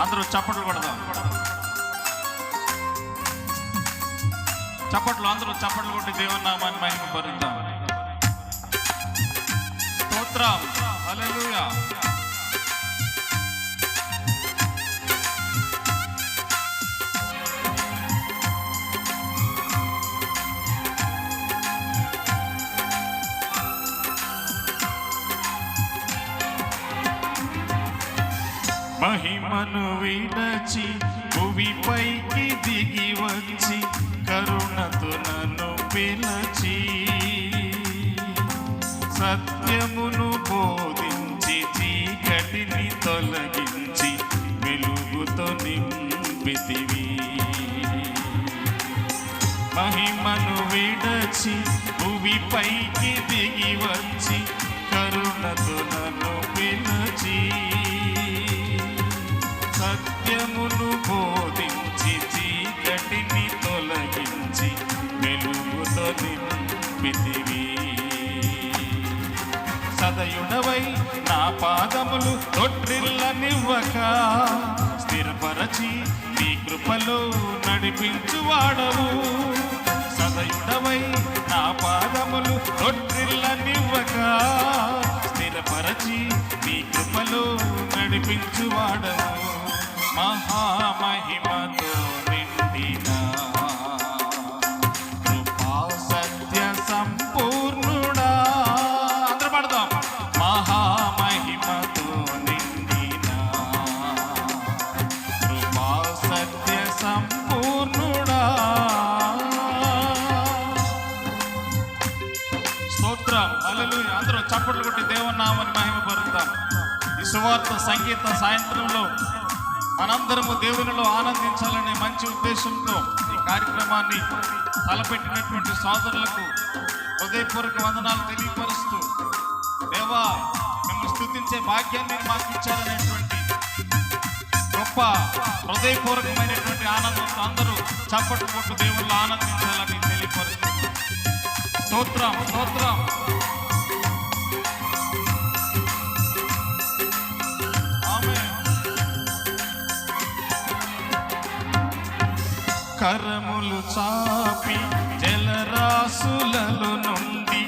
అందరూ చప్పట్లు కొడదాం. చప్పట్లు అందరూ చప్పట్లు కొట్టి దేవుని నామాన్ని మహిమ భరిద్దాం స్తోత్రం. హల్లెలూయా. మహిమను విడచి భువిపైకి దిగి వచ్చి కరుణతో నన్ను పిలచి సత్యమును బోధించి చీకటిని తొలగించి వెలుగుతో నింపితివి. మహిమను విడచి భువిపైకి దిగి వచ్చి కరుణతో నన్ను పిలచి సత్యమును బోధించి చీకటిని తొలగించి వెలుగుతో నింపితివి సదయుడవై నా పాదములు తొట్టిల్లనివ్వక స్థిరపరచి నీ కృపలో నడిపించువాడవు. సదయుడవై నా పాదములు తొట్టిల్లనివ్వక స్థిరపరచి నీ కృపలో నడిపించువాడవు. మహామహిమతో నిండిన కృపా సత్య సంపూర్ణుడా. అందరూ పాడదాం. మహామహిమతో నిండిన కృపా సత్య సంపూర్ణుడా. స్తోత్రం. హల్లెలూయా. అందరూ చప్పట్లు కొట్టి దేవుని మహిమ పరుద్దాం. ఈ సువార్త సంగీత సాయంత్రంలో మనందరము దేవునిలో ఆనందించాలనే మంచి ఉద్దేశంతో ఈ కార్యక్రమాన్ని తలపెట్టినటువంటి సోదరులకు హృదయపూర్వక వందనాలు తెలియపరుస్తూ దేవా మేము స్థుతించే భాగ్యాన్ని మాకు ఇచ్చారనేటువంటి గొప్ప హృదయపూర్వకమైనటువంటి ఆనందంతో అందరూ చప్పట్లు కొట్టు దేవుళ్ళు ఆనందించాలని తెలియపరుస్తుంది స్తోత్రం స్తోత్రం. కరములు చాపి జలరాసులలో నుండి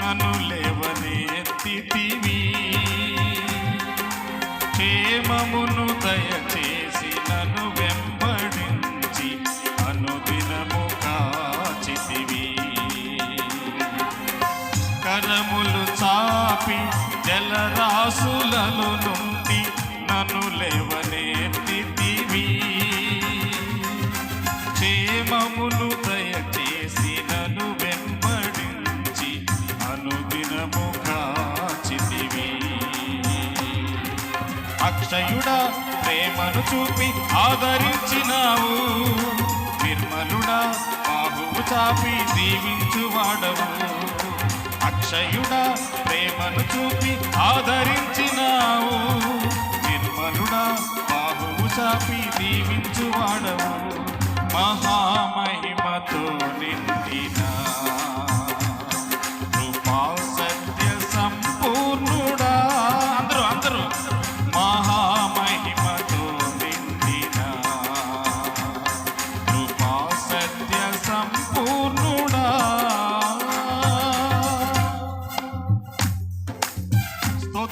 నన్ను ప్రేమను చూపి ఆదరించినావు. నిర్మలుడా బాహువు చాపి దీవించువాడవు అక్షయుడా ప్రేమను చూపి ఆదరించినావు.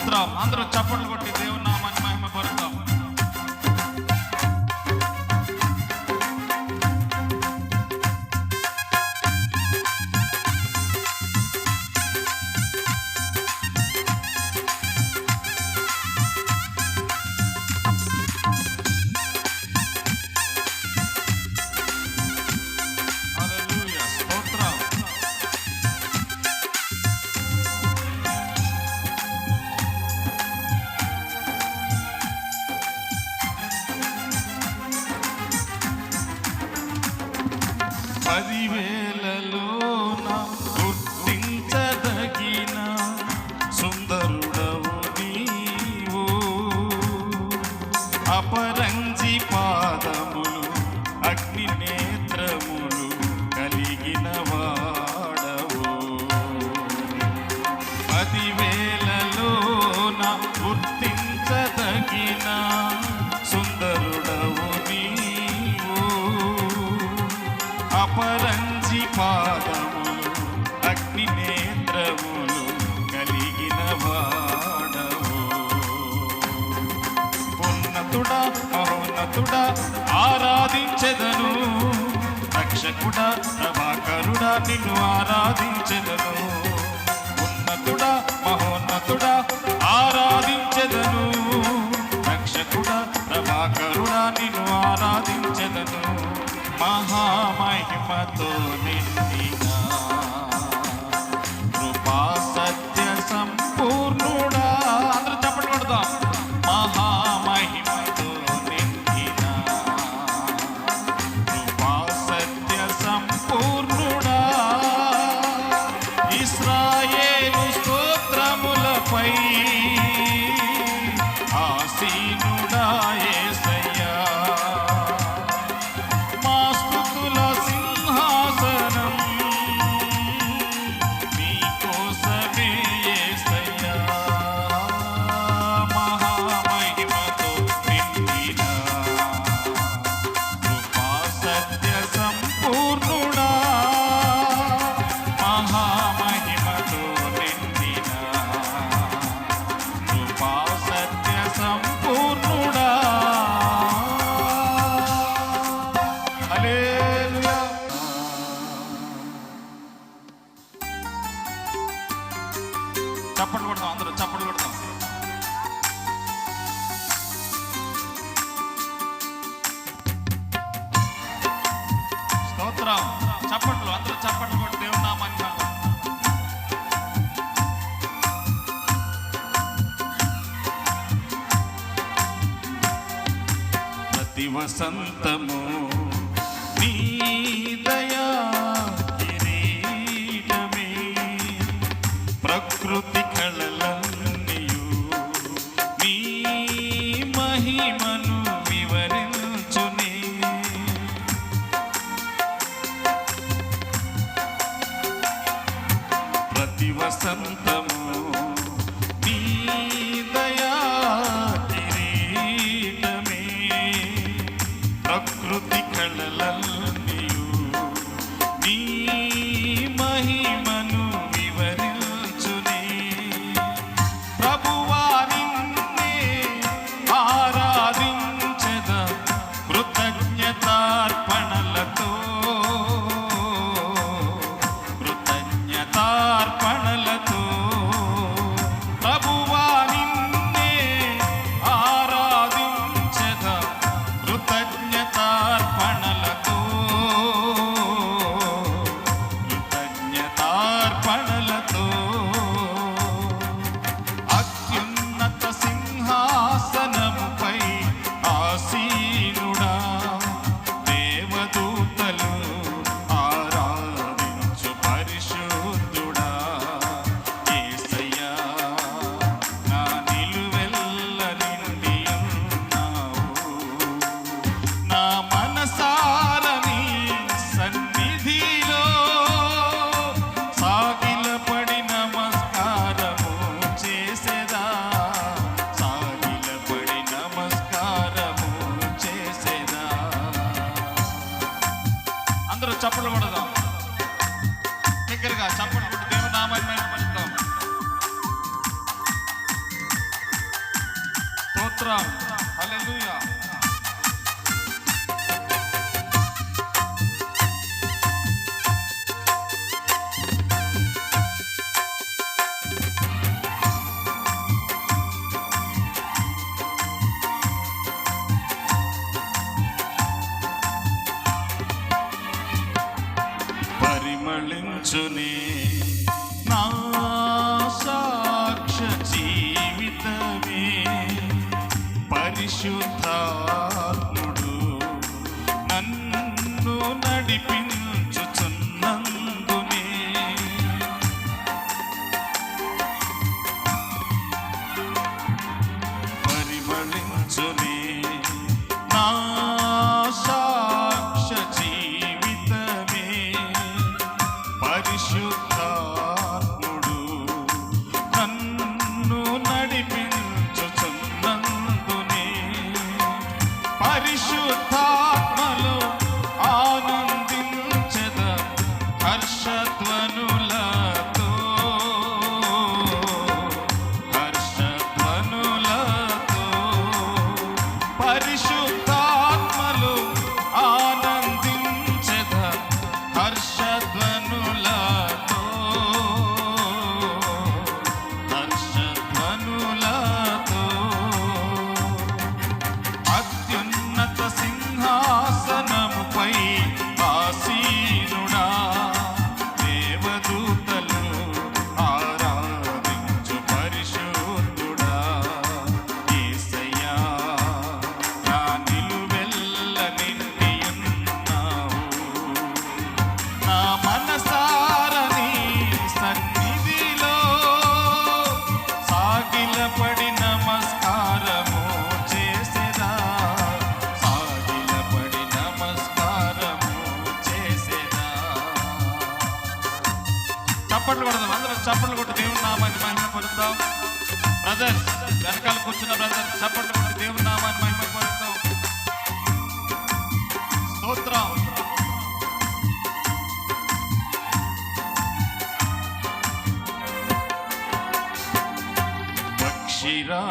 సంవత్సరం అందరూ చప్పట్లు కొట్టింది. అపరంజి పాదములు అగ్ని నేత్రములు కలిగినవా? భక్తుడా ఆరాధించెదను. రక్షకుడా ప్రభాకరుడా నిన్ను ఆరాధించెదను. ఉన్నతుడా మహోన్నతుడా ఆరాధించెదను. రక్షకుడా ప్రభాకరుడా నిన్ను ఆరాధించెదను. మహామహిమతో నిన్నీ వసంతము నీ దయా కిరీటమే. ప్రకృతి కళలన్నీయు నీ మహిమను వివరించునే. ప్రతి వసంతము 他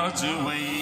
పక్షిరాజువై నీ